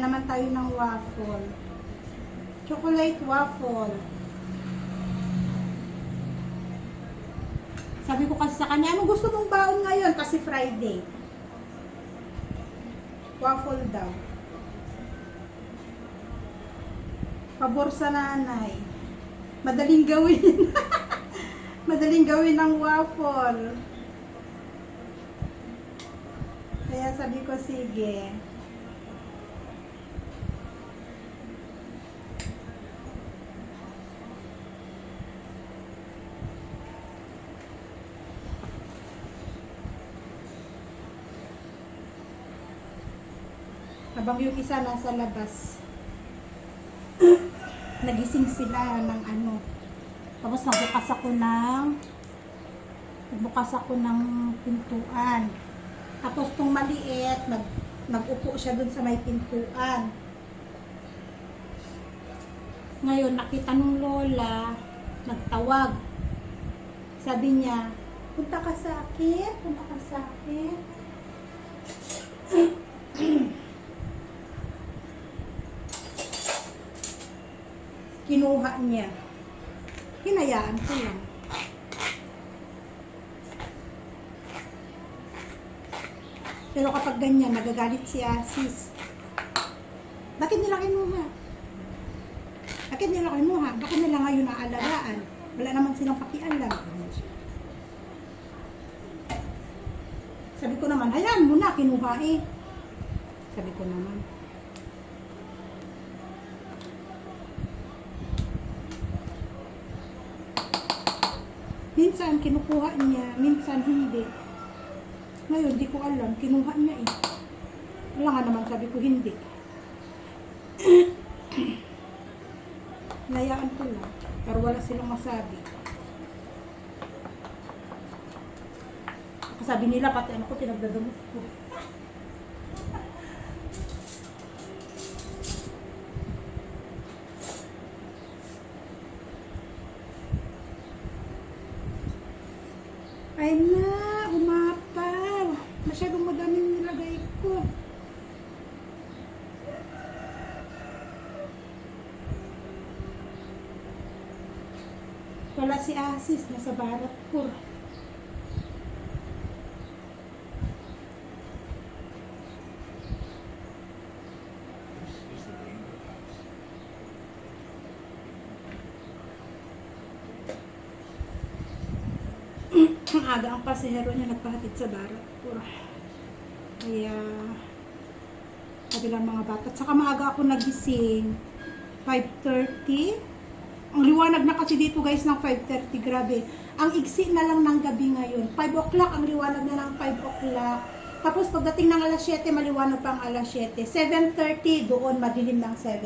naman tayo ng waffle. Chocolate waffle. Sabi ko kasi sa kanya, ano gusto mong baon ngayon? Kasi Friday. Waffle daw. Pabor sa nanay. Madaling gawin. Madaling gawin ng waffle. Kaya sabi ko, sige. Habang yung isa nasa labas, nagising sila ng ano. Tapos nagbukas ako ng nagbukas ako ng pintuan. Tapos tong maliit, nag, nagupo siya dun sa may pintuan. Ngayon, nakita nung lola, nagtawag. Sabi niya, punta ka sa akin, punta ka sa akin. Kinuha niya. Hinayaan ko lang. Pero kapag ganyan, nagagalit si Asis. Bakit nila kinuha? Bakit nila kinuha? Bakit nila ngayon naalagaan? Wala naman silang pakialam. Sabi ko naman, hayaan mo na, kinuha eh. Sabi ko naman. Minsan kinukuha niya, minsan hindi. Ngayon, di ko alam, kinuha niya eh. Wala nga naman sabi ko hindi. Layaan ko lang, pero wala silang masabi. Sabi nila, pati ano ko, pinagdadamot ko. Ay na, umapaw. Masyadong madaming nilagay ko. Wala si Asis, nasa Baratpur. Ang aga ang pasahero niya nagpahatid sa Baratpur. Kaya, kabilang mga bata. At saka maaga ako nagising. 5.30. Ang liwanag na kasi dito guys ng 5.30. Grabe. Ang iksi na lang ng gabi ngayon. 5 o'clock ang liwanag na ng 5 o'clock. Tapos pagdating ng alas 7, maliwanag pa ang alas 7. 7.30, doon madilim ng 7.30.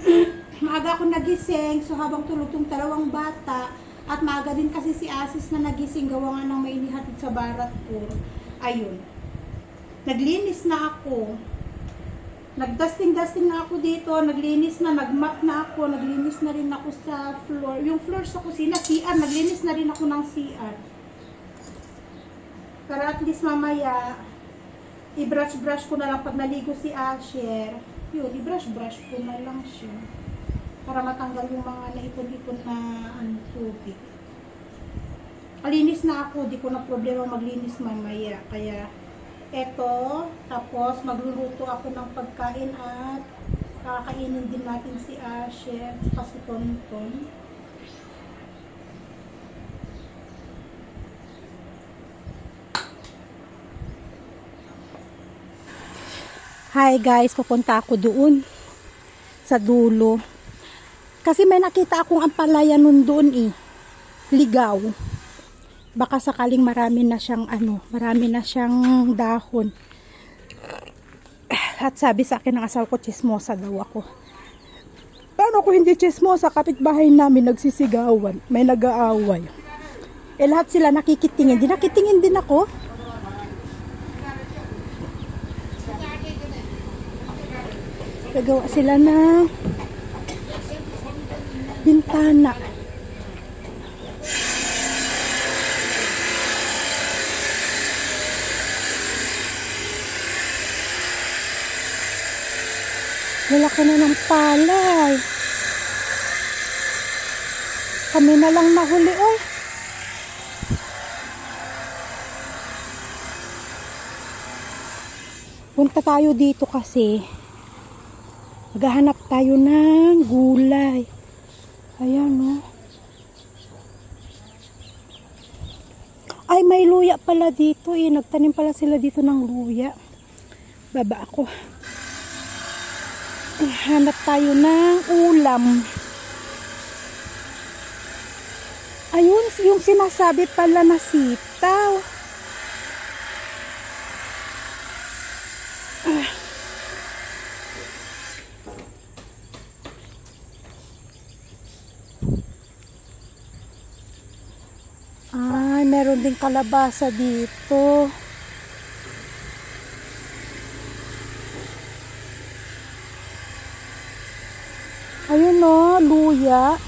maaga ako nagising. So habang tulog tong dalawang bata, at maaga din kasi si Asis na nagising gawa nga ng may inihatid sa Baratpur. Ayun. Naglinis na ako. Nagdusting-dusting na ako dito, naglinis na, nagmap na ako, naglinis na rin ako sa floor. Yung floor sa kusina, CR, naglinis na rin ako ng CR. Para at least mamaya, i-brush-brush ko na lang pag naligo si Asher. Yun, i-brush-brush ko na lang siya. Para matanggal yung mga naipon-ipon na ano, tubig. Kalinis na ako, di ko na problema maglinis mamaya. Kaya, eto, tapos magluluto ako ng pagkain at kakainin din natin si Asher at si Tonton. Hi guys, pupunta ako doon sa dulo. Kasi may nakita akong ampalaya nun doon eh. Ligaw. Baka sakaling marami na siyang ano, marami na siyang dahon. At sabi sa akin ng asawa ko, chismosa daw ako. Paano ko hindi chismosa? Kapitbahay namin nagsisigawan. May nag-aaway. Eh lahat sila nakikitingin. Di nakitingin din ako. Nagawa sila na bintana. Lalaki na ng palay. Kami na lang nahuli, oy. Punta tayo dito kasi. Maghahanap tayo ng gulay. Ayan, oh. Ay, may luya pala dito eh. Nagtanim pala sila dito ng luya. Baba ako. Hanap tayo ng ulam. Ayun, yung sinasabi pala na sitaw. Ah. Ay, meron din kalabasa dito. Ayun no, luya.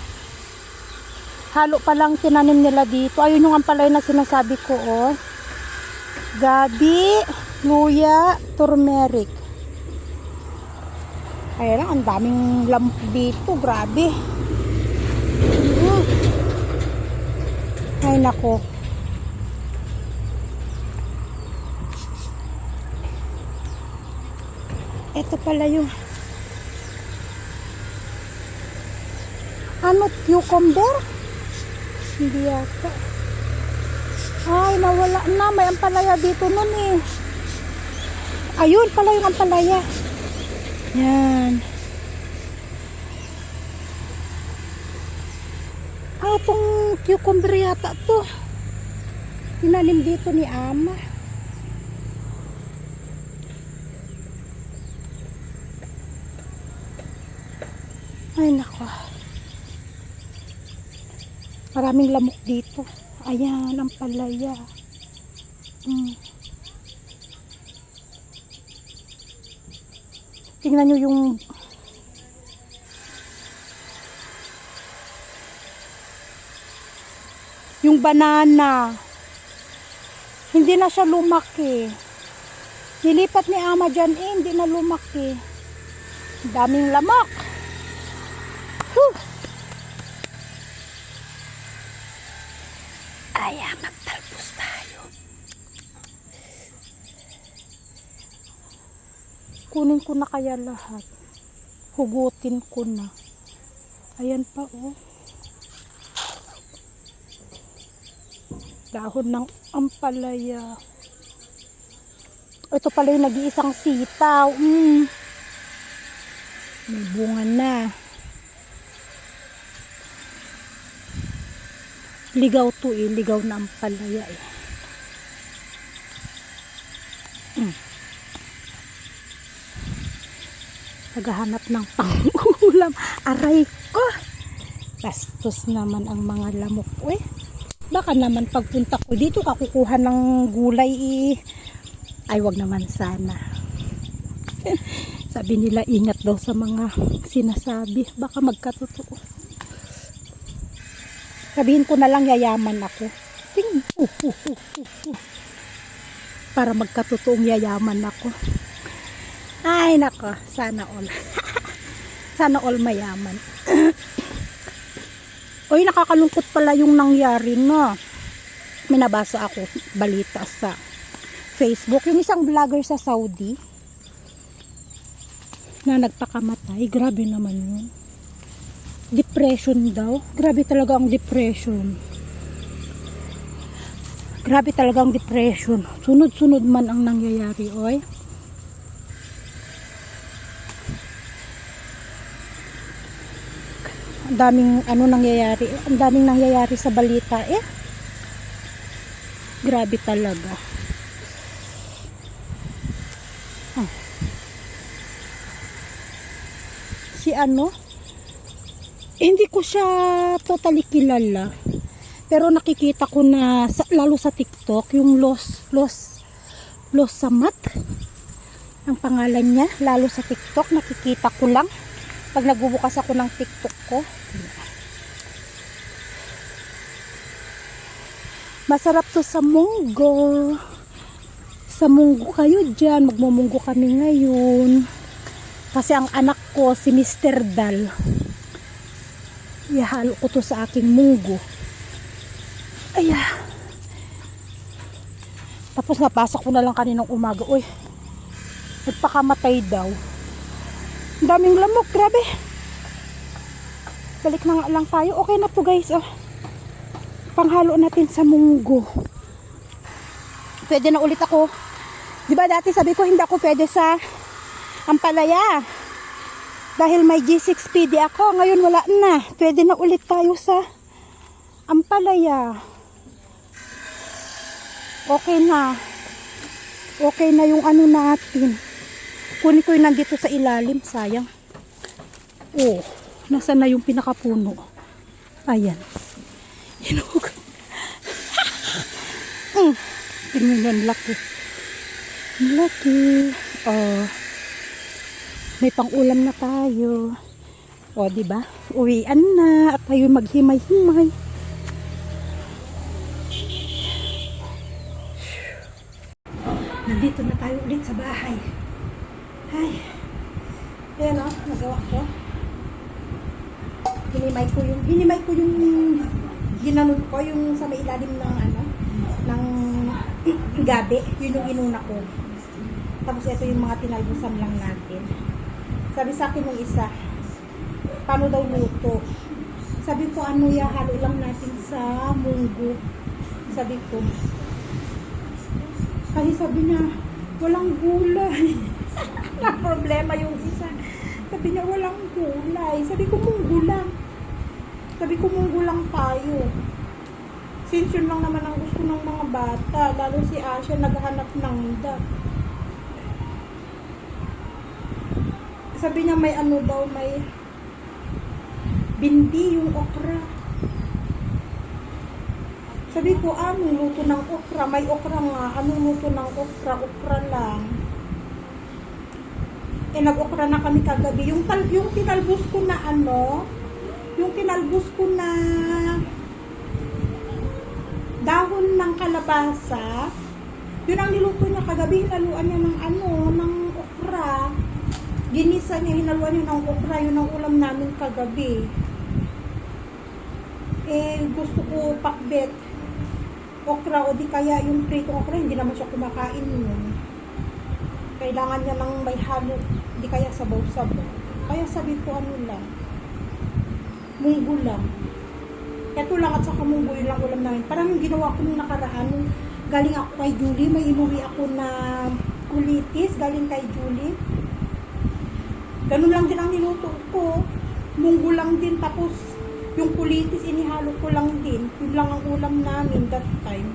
Halo pa lang tinanim nila dito. Ayun yung ampalay na sinasabi ko, oh. Gabi, luya, turmeric. Lang, ang daming lamp dito. Grabe. Hmm. Ay, nako. Ito pala yung ano, cucumber? Hindi yata. Ay, nawala na. May ampalaya dito nun eh. Ayun pala yung ampalaya. Yan. Ah, itong cucumber yata to. Tinanim dito ni Ama. Ay, nako. Maraming lamok dito. Ayan, ang palaya. Hmm. Tingnan nyo yung yung banana. Hindi na siya lumaki. Nilipat ni ama dyan eh, hindi na lumaki. Daming lamok. Whew. Kaya magtalbos tayo. Kunin ko na kaya lahat. Hugutin ko na. Ayan pa oh. Dahon ng ampalaya. Ito pala yung nag-iisang sitaw. Mm. May bunga na. Ligaw to eh, ligaw na ang palaya eh. Mm. Naghahanap ng pangulam. Aray ko! Bastos naman ang mga lamok eh. Baka naman pagpunta ko dito kakukuha ng gulay eh. Ay wag naman sana. Sabi nila ingat daw sa mga sinasabi. Baka magkatotoo. Sabihin ko na lang yayaman ako. Ting, uh, uh, uh, uh, uh. Para magkatotoong yayaman ako. Ay, nako. Sana all. sana all mayaman. Uy, nakakalungkot pala yung nangyari na. May nabasa ako balita sa Facebook. Yung isang vlogger sa Saudi na nagpakamatay. Grabe naman yun depression daw. Grabe talaga ang depression. Grabe talaga ang depression. Sunod-sunod man ang nangyayari, oy. Ang daming ano nangyayari, ang daming nangyayari sa balita eh. Grabe talaga. Ah. Si ano? Hindi ko siya totally kilala. Pero nakikita ko na sa, lalo sa TikTok yung Los Los Los Samat ang pangalan niya lalo sa TikTok nakikita ko lang pag nagbubukas ako ng TikTok ko. Masarap to sa munggo. Sa munggo kayo dyan. Magmumunggo kami ngayon. Kasi ang anak ko si Mr. Dal. Ihalo ko to sa aking munggo. Aya. Tapos napasok ko na lang kaninang umaga. Uy, nagpakamatay daw. Ang daming lamok, grabe. Balik na nga lang tayo. Okay na to guys, oh. Panghalo natin sa munggo. Pwede na ulit ako. Di ba dati sabi ko hindi ako pwede sa Ampalaya. Dahil may G6 PD ako, ngayon wala na. Pwede na ulit tayo sa Ampalaya. Okay na. Okay na yung ano natin. Kunin ko yung nandito sa ilalim, sayang. Oh, nasa na yung pinakapuno. Ayan. Hinug. mm. Tingnan yan, laki. Laki. Oh. May pang-ulam na tayo. O, di ba? Uwian na at tayo maghimay-himay. Nandito na tayo ulit sa bahay. Ay. Ayan o, nagawa ko. Hinimay ko yung, hinimay ko yung ginanod ko, yung sa may ilalim ng ano, ng gabi. Yun yung inuna ko. Tapos ito yung mga tinalbusan lang natin. Sabi sa akin ng isa, paano daw luto? Sabi ko, ano ya, halo lang natin sa munggo. Sabi ko, kasi sabi niya, walang gulay. Walang problema yung isa. Sabi niya, walang gulay. Sabi ko, munggo lang. Sabi ko, munggo lang tayo. Since yun lang naman ang gusto ng mga bata. Lalo si Asha, naghahanap ng da. Sabi niya, may ano daw, may bindi yung okra. Sabi ko, anong luto ng okra? May okra nga. Anong luto ng okra? Okra lang. Eh, nag-okra na kami kagabi. Yung, tal yung tinalbos ko na ano, yung tinalbos ko na dahon ng kalabasa, yun ang niluto niya kagabi. Hinaluan niya ng ano, ng okra. Ginisa niya, hinaluan niya ng okra. Yun ang ulam namin kagabi. Eh, gusto ko pakbet okra o di kaya yung prito okra, hindi naman siya kumakain nun. Kailangan niya ng may halo, di kaya sabaw-sabaw. Kaya sabi ko ano lang, munggo lang. Ito lang at saka munggo yun lang ulam namin. Parang yung ginawa ko nung nakaraan, galing ako kay Julie, may inuwi ako na kulitis, galing kay Julie. Ganun lang din ang niluto ko. Munggo lang din, tapos yung kulitis inihalo ko lang din. Yun lang ang ulam namin that time.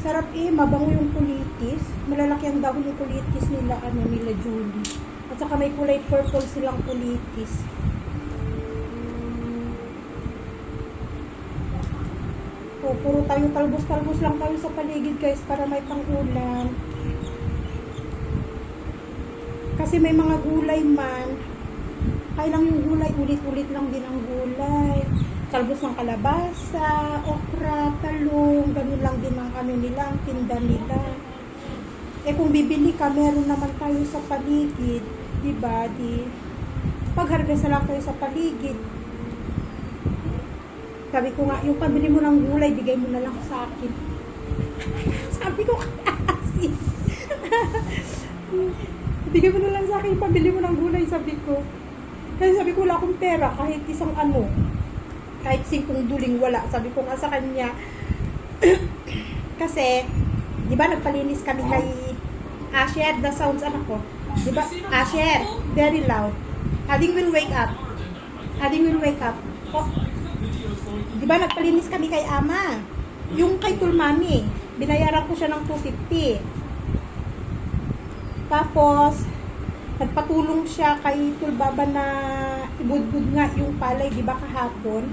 Sarap eh, mabango yung kulitis. Malalaki ang dahon yung kulitis nila, ano, nila Julie. At saka may kulay purple silang kulitis. O, puro tayo talbos-talbos lang tayo sa paligid guys para may pang-ulam. Kasi may mga gulay man, kaya lang yung gulay, ulit-ulit lang din ang gulay. Talbos ng kalabasa, okra, talong, ganun lang din ang ano nila, ang tinda nila. Eh kung bibili ka, meron naman tayo sa paligid, di ba? Di, pagharvest na lang tayo sa paligid. Sabi ko nga, yung pabili mo ng gulay, bigay mo na lang sa akin. Sabi ko, sis. bigay mo na lang sa akin, pabili mo ng gulay, sabi ko. Kasi sabi ko, wala akong pera, kahit isang ano, kahit singkong duling wala. Sabi ko nga sa kanya, kasi, di ba nagpalinis kami kay Asher, the sounds anak ko. Di ba? Asher, very loud. Ading will wake up. Ading will wake up. Oh. Di ba nagpalinis kami kay Ama? Yung kay Tulmami, binayaran ko siya ng 250. Tapos, nagpatulong siya kay Tulbaba na ibudbud nga yung palay, di ba kahapon?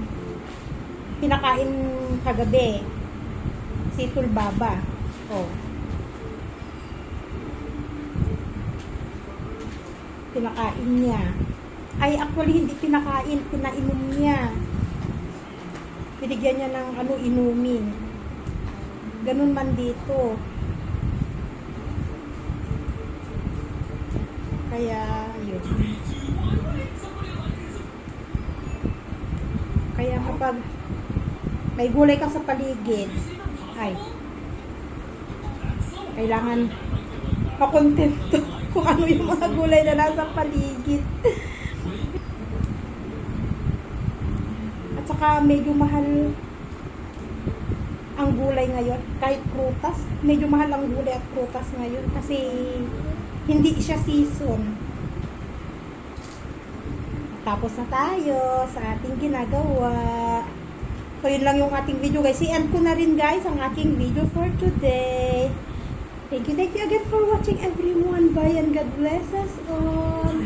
Pinakain kagabi. Si Tulbaba. Oh. Pinakain niya. Ay, actually, hindi pinakain, pinainom niya. Binigyan niya ng ano, inumin. Ganun man dito. Kaya, yun. Kaya kapag may gulay ka sa paligid, ay, kailangan makontento kung ano yung mga gulay na nasa paligid. At saka medyo mahal ang gulay ngayon, kahit prutas, medyo mahal ang gulay at prutas ngayon kasi hindi siya season. Tapos na tayo sa ating ginagawa. So, yun lang yung ating video guys. I-end ko na rin guys ang aking video for today. Thank you, thank you again for watching everyone. Bye and God bless us all.